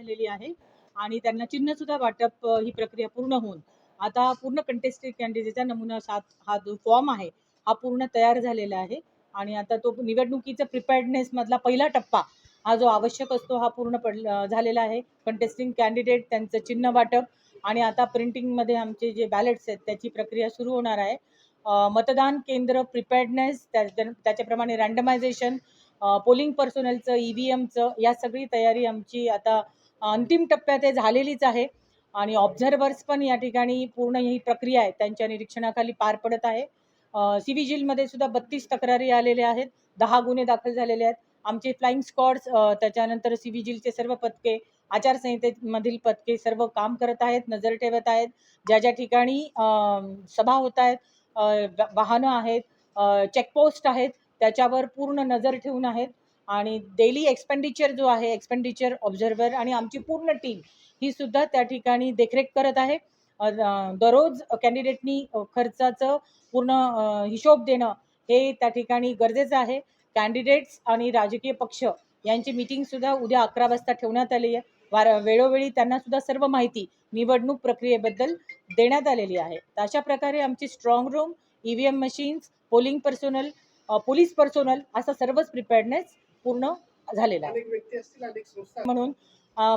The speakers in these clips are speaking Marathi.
झालेली आहे. आणि त्यांना चिन्ह सुद्धा वाटप ही प्रक्रिया पूर्ण होऊन आता पूर्ण कंटेस्टेड कॅन्डिडेटचा नमुना सात हा जो फॉर्म आहे हा पूर्ण तयार झालेला आहे. आणि आता तो निवडणुकीचा प्रिपेअर्डनेस मधला पहिला टप्पा हा जो आवश्यक असतो हा पूर्ण पड झालेला आहे. कंटेस्टिंग कॅन्डिडेट त्यांचं चिन्ह वाटप. आणि आता प्रिंटिंगमध्ये आमचे जे बॅलेट्स आहेत त्याची प्रक्रिया सुरू होणार आहे. मतदान केंद्र प्रिपेअर्डनेस त्याच्याप्रमाणे रँडमायझेशन पोलिंग पर्सोनलचं ई व्ही एमचं या सगळी तयारी आमची आता अंतिम टप्प्यात आहे झालेलीच आहे. आणि ऑब्झर्वर्स पण या ठिकाणी पूर्ण ही प्रक्रिया आहे. त्यांच्या निरीक्षणाखाली पार पडत आहे. सी सुद्धा बत्तीस तक्रारी आलेल्या आहेत. दहा गुन्हे दाखल झालेले आहेत. आमचे फ्लाईंग स्क्वॉड्स त्याच्यानंतर सी सर्व पथके आचारसंहितेमधील पथके सर्व काम करत आहेत नजर ठेवत आहेत. ज्या ज्या ठिकाणी सभा होत आहेत वाहनं आहेत चेकपोस्ट आहेत त्याच्यावर पूर्ण नजर ठेवून आहेत. आणि डेली एक्सपेंडिचर जो आहे एक्सपेंडिचर ऑब्झर्वर आणि आमची पूर्ण टीम ही सुद्धा त्या ठिकाणी देखरेख करत आहे. दररोज कॅन्डिडेटनी खर्चाचं पूर्ण हिशोब देणं हे त्या ठिकाणी गरजेचं आहे. कॅन्डिडेट्स आणि राजकीय पक्ष यांची मीटिंगसुद्धा उद्या अकरा वाजता ठेवण्यात आली आहे. वार वेळोवेळी त्यांनासुद्धा सर्व माहिती निवडणूक प्रक्रियेबद्दल देण्यात आलेली आहे. तर अशा प्रकारे आमची strong room E V M machines polling personnel police personnel असा सर्वच प्रिपेअर्डनेस पूर्ण झालेला आहे. म्हणून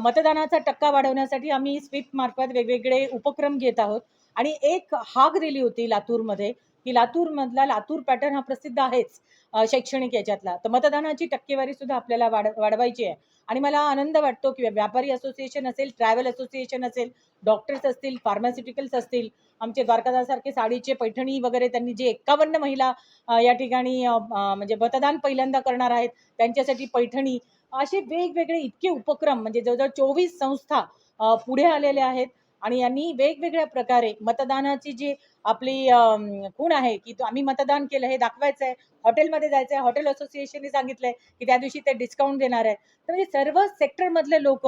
मतदानाचा टक्का वाढवण्यासाठी आम्ही स्वीप मार्फत वेगवेगळे उपक्रम घेत आहोत. आणि एक हाक दिली होती लातूरमध्ये की लातूरमधला लातूर पॅटर्न हा प्रसिद्ध आहेच शैक्षणिक याच्यातला. तर मतदानाची टक्केवारी सुद्धा आपल्याला वाढ वाढवायची आहे. आणि मला आनंद वाटतो की व्यापारी असोसिएशन असेल ट्रॅव्हल असोसिएशन असेल डॉक्टर्स असतील फार्मास्युटिकल्स असतील आमचे द्वारकादासारखे साडीचे पैठणी वगैरे त्यांनी जे एक्कावन्न महिला या ठिकाणी म्हणजे मतदान पहिल्यांदा करणार आहेत त्यांच्यासाठी पैठणी असे वेगवेगळे इतके उपक्रम म्हणजे जवळजवळ चोवीस संस्था पुढे आलेल्या आहेत. आणि यांनी वेगवेगळ्या प्रकारे मतदानाची जी आपली खूण आहे की तो आम्ही मतदान केलं हे दाखवायचं आहे हॉटेलमध्ये जायचं आहे हॉटेल असोसिएशनने सांगितलंय की त्या दिवशी ते डिस्काउंट देणार आहे तर म्हणजे सर्व सेक्टरमधले लोक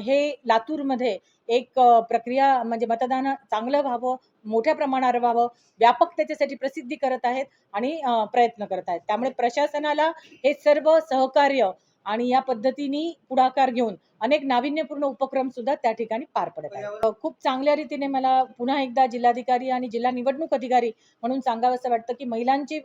हे लातूरमध्ये एक प्रक्रिया म्हणजे मतदान चांगलं व्हावं मोठ्या प्रमाणावर व्हावं व्यापक त्याच्यासाठी प्रसिद्धी करत आहेत आणि प्रयत्न करत आहेत. त्यामुळे प्रशासनाला हे सर्व सहकार्य आणि या पद्धतीने पुढाकार घेऊन अनेक नाविन्यपूर्ण उपक्रम सुद्धा त्या ठिकाणी पार पडत आहेत. खूप चांगल्या रीतीने मला पुन्हा एकदा जिल्हाधिकारी आणि जिल्हा निवडणूक अधिकारी म्हणून सांगावं वाटतं की महिलांचे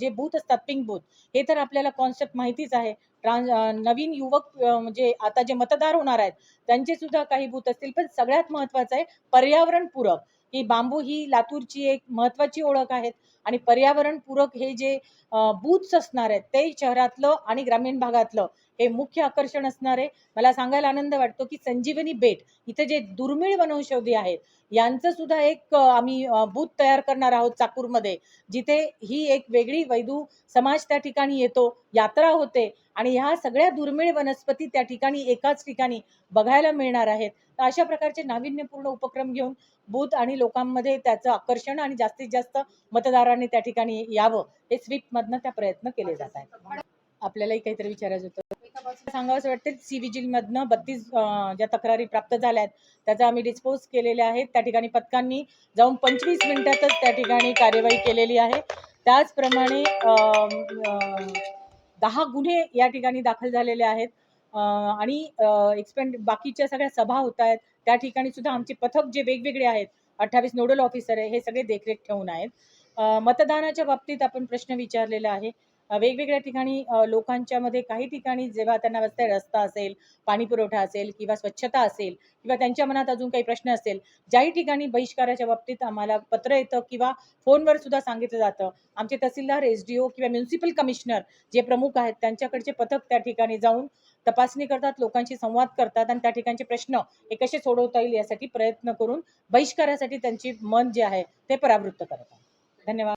जे बूथ असतात पिंक बूथ हे तर आपल्याला कॉन्सेप्ट माहितीच आहे. ट्रान्स नवीन युवक म्हणजे आता जे मतदार होणार आहेत त्यांचे सुद्धा काही बूथ असतील. पण सगळ्यात महत्त्वाचं आहे पर्यावरणपूरक. ही बांबू ही लातूरची एक महत्त्वाची ओळख आहे आणि पर्यावरणपूरक हे जे बूथ्स असणार आहेत ते शहरातलं आणि ग्रामीण भागातलं हे मुख्य आकर्षण असणार आहे. मला सांगायला आनंद वाटतो की संजीवनी बेट इथे जे दुर्मिळ वनौषधी आहेत यांचं सुद्धा एक आम्ही बूथ तयार करणार आहोत चाकूरमध्ये जिथे ही एक वेगळी वैदू समाज त्या ठिकाणी येतो यात्रा होते आणि ह्या सगळ्या दुर्मिळ वनस्पती त्या ठिकाणी एकाच ठिकाणी बघायला मिळणार आहेत. तर अशा प्रकारचे नाविन्यपूर्ण उपक्रम घेऊन बूथ आणि लोकांमध्ये त्याचं आकर्षण आणि जास्तीत जास्त मतदारांनी त्या ठिकाणी यावं हे स्वीपमधनं त्या प्रयत्न केले जात आहेत. आपल्यालाही काहीतरी विचारायचं होतं. सांगावं असं वाटतं सी विजिलमधनं बत्तीस ज्या तक्रारी प्राप्त झाल्या आहेत त्याचा आम्ही डिस्पोज केलेल्या आहेत. त्या ठिकाणी पथकांनी जाऊन पंचवीस मिनिटातच त्या ठिकाणी कार्यवाही केलेली आहे. त्याचप्रमाणे दहा गुन्हे या ठिकाणी दाखल झालेले आहेत. आणि एक्सपेंड बाकीच्या सगळ्या सभा होत आहेत. त्या ठिकाणी सुद्धा आमचे पथक जे वेगवेगळे आहेत अठ्ठावीस नोडल ऑफिसर आहे हे सगळे देखरेख ठेवून आहेत. मतदानाच्या बाबतीत आपण प्रश्न विचारलेला आहे. वेगवेगळ्या ठिकाणी लोकांच्या मध्ये काही ठिकाणी जेव्हा त्यांना रस्ते रस्ता असेल पाणी पुरवठा असेल किंवा स्वच्छता असेल किंवा त्यांच्या मनात अजून काही प्रश्न असेल ज्याही ठिकाणी बहिष्काराच्या बाबतीत आम्हाला पत्र येतं किंवा फोनवर सुद्धा सांगितलं जातं. आमचे तहसीलदार एस डी ओ किंवा म्युन्सिपल कमिशनर जे प्रमुख आहेत त्यांच्याकडचे पथक त्या ठिकाणी जाऊन तपासणी करतात लोकांशी संवाद करतात आणि त्या ठिकाणचे प्रश्न हे कसे सोडवता येईल यासाठी प्रयत्न करून बहिष्कारासाठी त्यांची मन जे आहे ते परावृत्त करतात. धन्यवाद.